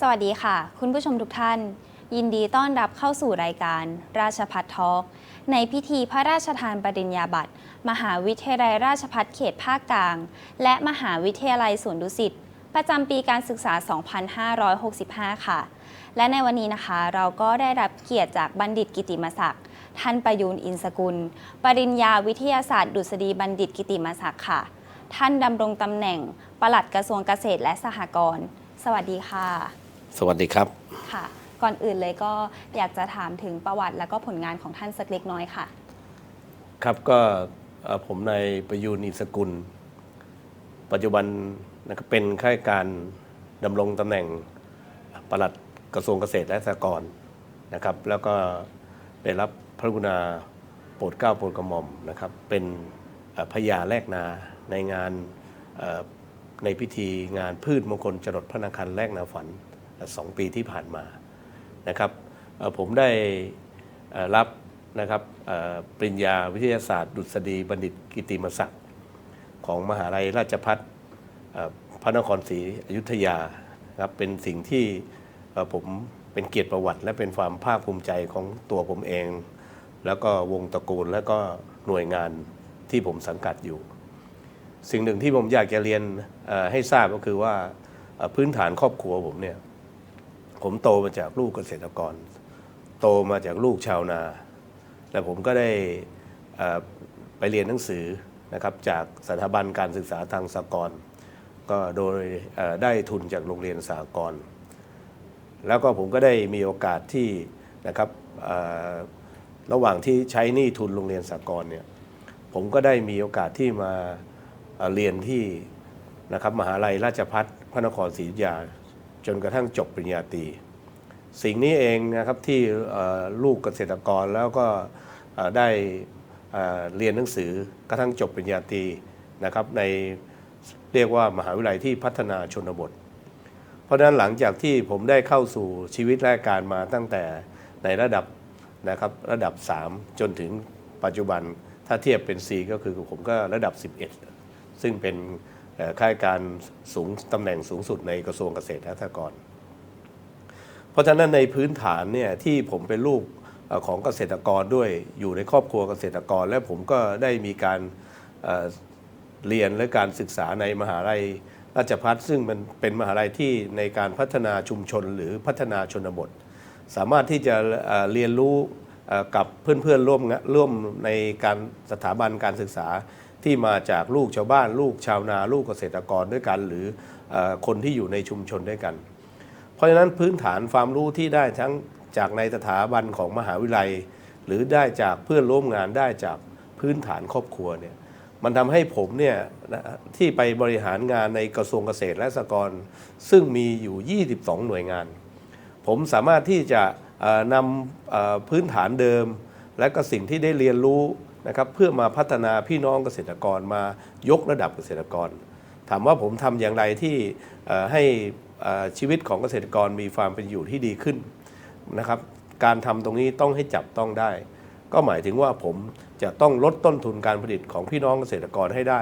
สวัสดีค่ะ คุณผู้ชมทุกท่าน ยินดีต้อนรับเข้าสู่รายการ ราชพัฒทอล์กในพิธีพระราชทานปริญญาบัตรมหาวิทยาลัยราชพัฒเขตภาคกลาง และมหาวิทยาลัยสวนดุสิตประจำปีการศึกษา 2565 ค่ะ และในวันนี้นะคะเราก็ได้รับเกียรติจากบัณฑิตกิติมศักดิ์ท่านประยูนอินสกุล ปริญญาวิทยาศาสตร์ ดุษฎีบัณฑิตกิติมศักดิ์ค่ะ ท่านดำรงตำแหน่งปลัดกระทรวงเกษตรและสหกรณ์ สวัสดีค่ะ สวัสดีครับ ค่ะ ก่อนอื่นเลยก็อยากจะถามถึงประวัติและก็ผลงานของท่านสักเล็กน้อยค่ะ ครับก็เอ่อผมนายประยูนอินสกุล ปัจจุบันนะครับเป็นข้าราชการดำรงตำแหน่งปลัดกระทรวงเกษตรและสหกรณ์นะครับ แล้วก็ได้รับพระกรุณาโปรดเกล้าโปรดกระหม่อมนะครับ เป็นเอ่อพญาแลกนาในงานเอ่อในพิธีงานพืชมงคลจรดพระนครแลกนาฝัน สองปีที่ผ่านมานะครับผมได้รับนะครับปริญญาวิทยาศาสตร์ ดุษฎีบัณฑิตกิติมศักดิ์ของมหาลัยราชพัฒพระนครศรีอยุธยาครับเป็นสิ่งที่ผมเป็นเกียรติประวัติ และเป็นความภาคภูมิใจของตัวผมเอง แล้วก็วงตระกูลและก็หน่วยงานที่ผมสังกัดอยู่ สิ่งหนึ่งที่ผมอยากจะเรียนให้ทราบก็คือว่าพื้นฐานครอบครัวผมเนี่ย ผมโตมาจากลูกเกษตรกร โตมาจากลูกชาวนา และผมก็ได้ไปเรียนหนังสือนะครับจากสถาบันการศึกษาทางสากลก็โดยได้ทุนจากโรงเรียนสากลแล้วก็ผมก็ได้มีโอกาสที่นะครับระหว่างที่ใช้หนี้ทุนโรงเรียนสากลเนี่ยผมก็ได้มีโอกาสที่มาเอ่อเรียนที่นะครับมหาลัยราชพัฒพระนครศรีอยุธยา จนกระทั่งจบปริญญาตรี สิ่งนี้เองนะครับที่ลูกเกษตรกรแล้วก็ได้เรียนหนังสือกระทั่งจบปริญญาตรีนะครับในเรียกว่ามหาวิทยาลัยที่พัฒนาชนบท เพราะฉะนั้นหลังจากที่ผมได้เข้าสู่ชีวิตราชการมาตั้งแต่ในระดับนะครับระดับ 3 จนถึงปัจจุบันถ้าเทียบเป็น C ก็คือผมก็ระดับ 11 ซึ่งเป็นข้าราชการสูงตำแหน่งสูงสุดในกระทรวงเกษตรและสหกรณ์ เพราะฉะนั้นในพื้นฐานเนี่ยที่ผมเป็นลูกของเกษตรกรด้วยอยู่ในครอบครัวเกษตรกร และผมก็ได้มีการเรียนและการศึกษาในมหาลัยราชพัฒซึ่งมันเป็นมหาลัยที่ในการพัฒนาชุมชนหรือพัฒนาชนบท สามารถที่จะเรียนรู้กับเพื่อนๆร่วมร่วมในการสถาบันการศึกษาที่มาจากลูกชาวบ้าน ลูกชาวนา ลูกเกษตรกรด้วยกัน หรือคนที่อยู่ในชุมชนด้วยกัน เพราะฉะนั้นพื้นฐานความรู้ที่ได้ทั้งจากในสถาบันของมหาวิทยาลัย หรือได้จากเพื่อนร่วมงานได้จากพื้นฐานครอบครัวเนี่ยมันทำให้ผมเนี่ยที่ไปบริหารงานในกระทรวงเกษตรและสหกรณ์ซึ่งมีอยู่ 22 หน่วยงาน ผมสามารถที่จะนำพื้นฐานเดิม และก็สิ่งที่ได้เรียนรู้นะครับเพื่อมาพัฒนาพี่น้องเกษตรกรมายกระดับเกษตรกร ถามว่าผมทำอย่างไรที่ให้ ชีวิตของเกษตรกรมีความเป็นอยู่ที่ดีขึ้นนะครับ การทำตรงนี้ต้องให้จับต้องได้ ก็หมายถึงว่าผมจะต้องลดต้นทุนการผลิตของพี่น้องเกษตรกรให้ได้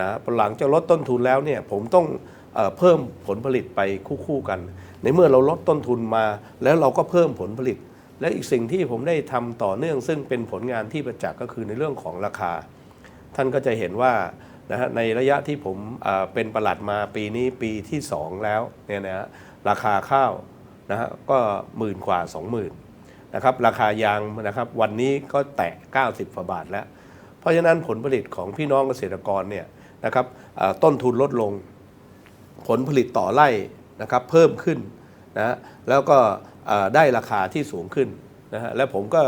นะหลังจากลดต้นทุนแล้วเนี่ยผมต้องเอ่อเพิ่มผลผลิตไปคู่ๆกัน ในเมื่อเราลดต้นทุนมา แล้วเราก็เพิ่มผลผลิต และอีกสิ่งที่ผมได้ทำต่อเนื่อง ซึ่งเป็นผลงานที่ประจักษ์ก็คือในเรื่องของราคา ท่านก็จะเห็นว่า นะฮะในระยะที่ผมเป็นประหลัดมาปีนี้ปีที่ 2 แล้วเนี่ยนะฮะราคาข้าวนะฮะก็หมื่นกว่า 20,000นะครับราคายางนะครับวันนี้ก็แตะ 90กว่าบาทแล้ว เพราะฉะนั้นผลผลิตของพี่น้องเกษตรกรเนี่ยนะครับต้นทุนลดลง ผลผลิตต่อไร่นะครับเพิ่มขึ้นนะฮะแล้วก็ได้ราคาที่สูงขึ้นนะฮะและผมก็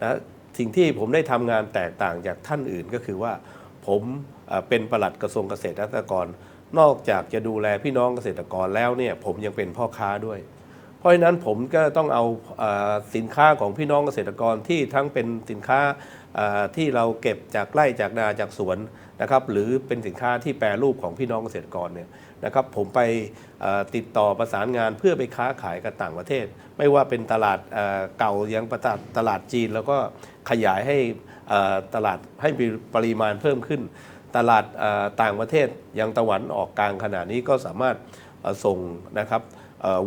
นะสิ่งที่ผมได้ทำงานแตกต่างจากท่านอื่นก็คือว่าผม เป็นปลัดกระทรวงเกษตรและสหกรณ์นอกจากจะดูแลพี่น้องเกษตรกรแล้วเนี่ยผมยังเป็นพ่อค้าด้วย เพราะฉะนั้นผมก็ต้องเอาสินค้าของพี่น้องเกษตรกรที่ทั้งเป็นสินค้าที่เราเก็บจากไร่จากนาจากสวนนะครับหรือเป็นสินค้าที่แปรรูปของพี่น้องเกษตรกรเนี่ยนะครับผมไปติดต่อประสานงานเพื่อไปค้าขายกับต่างประเทศ ไม่ว่าเป็นตลาดเอ่อเก่ายังประตตลาดจีน แล้วก็ขยายให้ตลาดให้มีปริมาณเพิ่มขึ้น ตลาดต่างประเทศยังตะวันออกกลางขนาดนี้ก็สามารถส่งนะครับ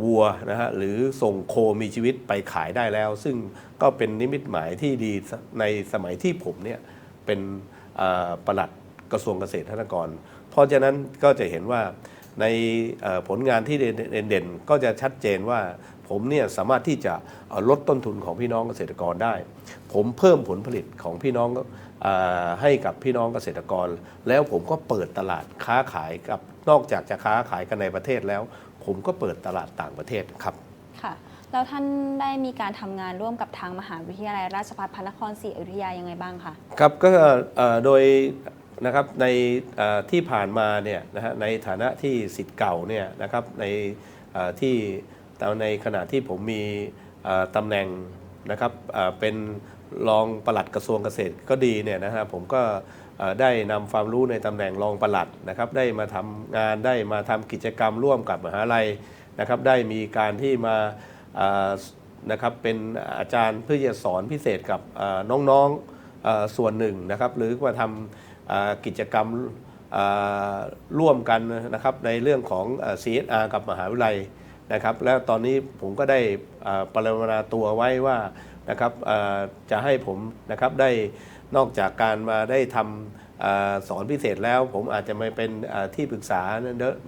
วัวนะฮะหรือส่งโคมีชีวิตไปขายได้แล้ว ซึ่งก็เป็นนิมิตหมายที่ดีในสมัยที่ผมเนี่ยเป็นประหลัดกระทรวงเกษตรและนกรเพราะฉะนั้นก็จะเห็นว่า ในเอ่อผลงานที่เด่นๆก็จะชัดเจนว่าผมเนี่ยสามารถที่จะเอ่อลดต้นทุนของพี่น้องเกษตรกรได้ ผมเพิ่มผลผลิตของพี่น้องเออให้กับพี่น้องเกษตรกร แล้วผมก็เปิดตลาดค้าขายกับนอกจากจะค้าขายกันในประเทศแล้ว ผมก็เปิดตลาดต่างประเทศครับค่ะแล้วท่านได้มีการทำงานร่วมกับทางมหาวิทยาลัยราชภัฏพระนครศรีอยุธยายังไงบ้างคะครับก็เอ่อโดย นะครับในที่ผ่านมาเนี่ยนะฮะในฐานะที่สิทธิ์เก่าเนี่ยนะครับในที่ตอนในขณะที่ผมมีตำแหน่งนะครับเป็นรองปลัดกระทรวงเกษตรก็ดีเนี่ยนะฮะผมก็ได้นำความรู้ในตำแหน่งรองปลัดนะครับได้มาทำงานได้มาทำกิจกรรมร่วมกับมหาลัยนะครับได้มีการที่มานะครับเป็นอาจารย์เพื่อจะสอนพิเศษกับน้องๆส่วนหนึ่งนะครับหรือว่าทำ กิจกรรมร่วมกันนะครับในเรื่องของเอ่อ CSR กับมหาวิทยาลัยนะครับ แล้วตอนนี้ผมก็ได้ปรารถนาตัวไว้ว่านะครับจะให้ผมนะครับได้นอกจากการมาได้ทำสอนพิเศษแล้ว ผมอาจจะมาเป็นที่ปรึกษา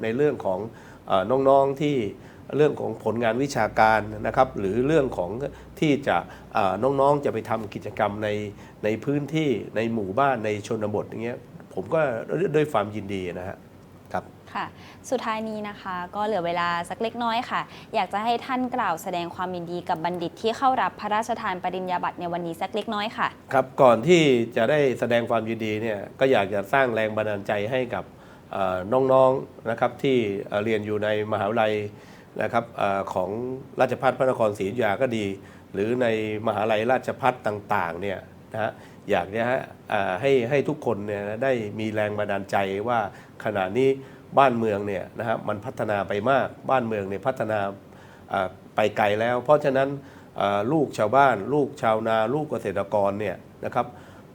ในเรื่องของน้องๆที่ เรื่องของผลงานวิชาการนะครับหรือเรื่องของที่จะเอ่อน้องๆจะไปทำกิจกรรมในในพื้นที่ในหมู่บ้านในชนบทอย่างเงี้ยผมก็ด้วยความยินดีนะฮะครับค่ะสุดท้ายนี้นะคะก็เหลือเวลาสักเล็กน้อยค่ะ อยากจะให้ท่านกล่าวแสดงความยินดีกับบัณฑิตที่เข้ารับพระราชทานปริญญาบัตรในวันนี้สักเล็กน้อยค่ะครับก่อนที่จะได้แสดงความยินดีเนี่ยก็อยากจะสร้างแรงบันดาลใจให้กับเอ่อน้องๆนะครับที่เอ่อเรียนอยู่ในมหาวิทยาลัย นะครับอของราชภัฏพระนครศรีอยุธยาก็ดี หรือในมหาลัยราชภัฏต่างๆเนี่ยนะฮะอยากจะให้ให้ให้ทุกคนเนี่ยได้มีแรงบันดาลใจว่าขณะนี้บ้านเมืองเนี่ยนะฮะมันพัฒนาไปมากบ้านเมืองเนี่ยพัฒนาไปไกลแล้ว เพราะฉะนั้นลูกชาวบ้าน ลูกชาวนา ลูกเกษตรกรเนี่ยนะครับ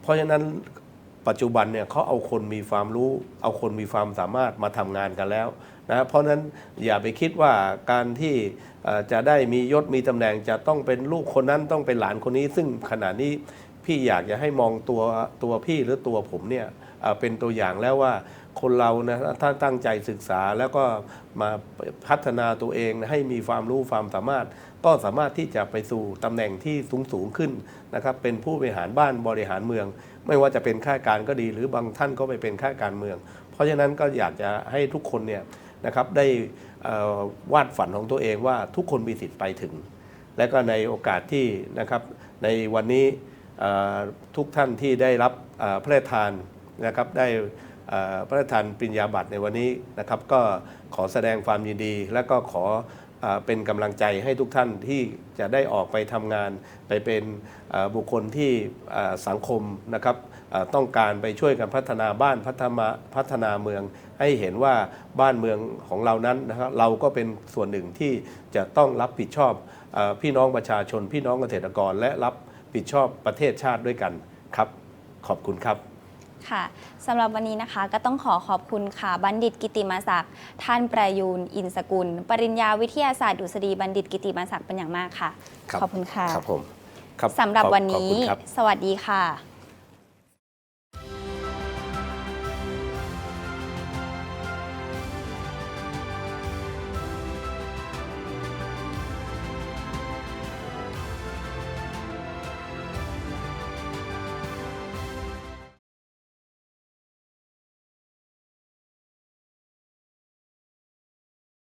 เพราะฉะนั้น ปัจจุบันเนี่ยเขาเอาคนมีความรู้ เอาคนมีความสามารถมาทำงานกันแล้วนะเพราะฉะนั้นอย่าไปคิดว่าการที่จะได้มียศมีตำแหน่งจะต้องเป็นลูกคนนั้นต้องเป็นหลานคนนี้ ซึ่งขณะนี้พี่อยากจะให้มองตัวตัวพี่หรือตัวผมเนี่ยเป็นตัวอย่างแล้วว่า คนเรานะถ้าตั้งใจศึกษาแล้วก็มาพัฒนาตัวเองให้มีความรู้ความสามารถ ก็สามารถที่จะไปสู่ตำแหน่งที่สูงสูงขึ้นนะครับเป็นผู้บริหารบ้านบริหารเมือง ไม่ว่าจะเป็นข้าราชการก็ดี หรือบางท่านก็ไปเป็นข้าราชการเมือง เพราะฉะนั้นก็อยากจะให้ทุกคนเนี่ยนะครับได้วาดฝันของตัวเองว่าทุกคนมีสิทธิ์ไปถึง และก็ในโอกาสที่นะครับในวันนี้ทุกท่านที่ได้รับพระราชทานนะครับได้ พระราชทานปริญญาบัตรในวันนี้นะครับก็ขอแสดงความยินดี และก็ขอเป็นกำลังใจให้ทุกท่านที่จะได้ออกไปทำงาน ไปเป็นบุคคลที่สังคมนะครับต้องการไปช่วยกันพัฒนาบ้านพัฒนาพัฒนาเมือง ให้เห็นว่าบ้านเมืองของเรานั้นนะครับเราก็เป็นส่วนหนึ่งที่จะต้องรับผิดชอบพี่น้องประชาชน พี่น้องเกษตรกรและรับผิดชอบประเทศชาติด้วยกันครับ ขอบคุณครับ ค่ะสำหรับวันนี้นะคะก็ต้องขอขอบคุณค่ะบัณฑิตกิติมาศักดิ์ท่านประยูนอินสกุล ปริญญาวิทยาศาสตร์ดุษฎีบัณฑิตกิติมาศักดิ์เป็นอย่างมากค่ะ ครับ ขอบคุณค่ะครับผมครับสำหรับขอวันขอบนี้คุณครับ สวัสดีค่ะ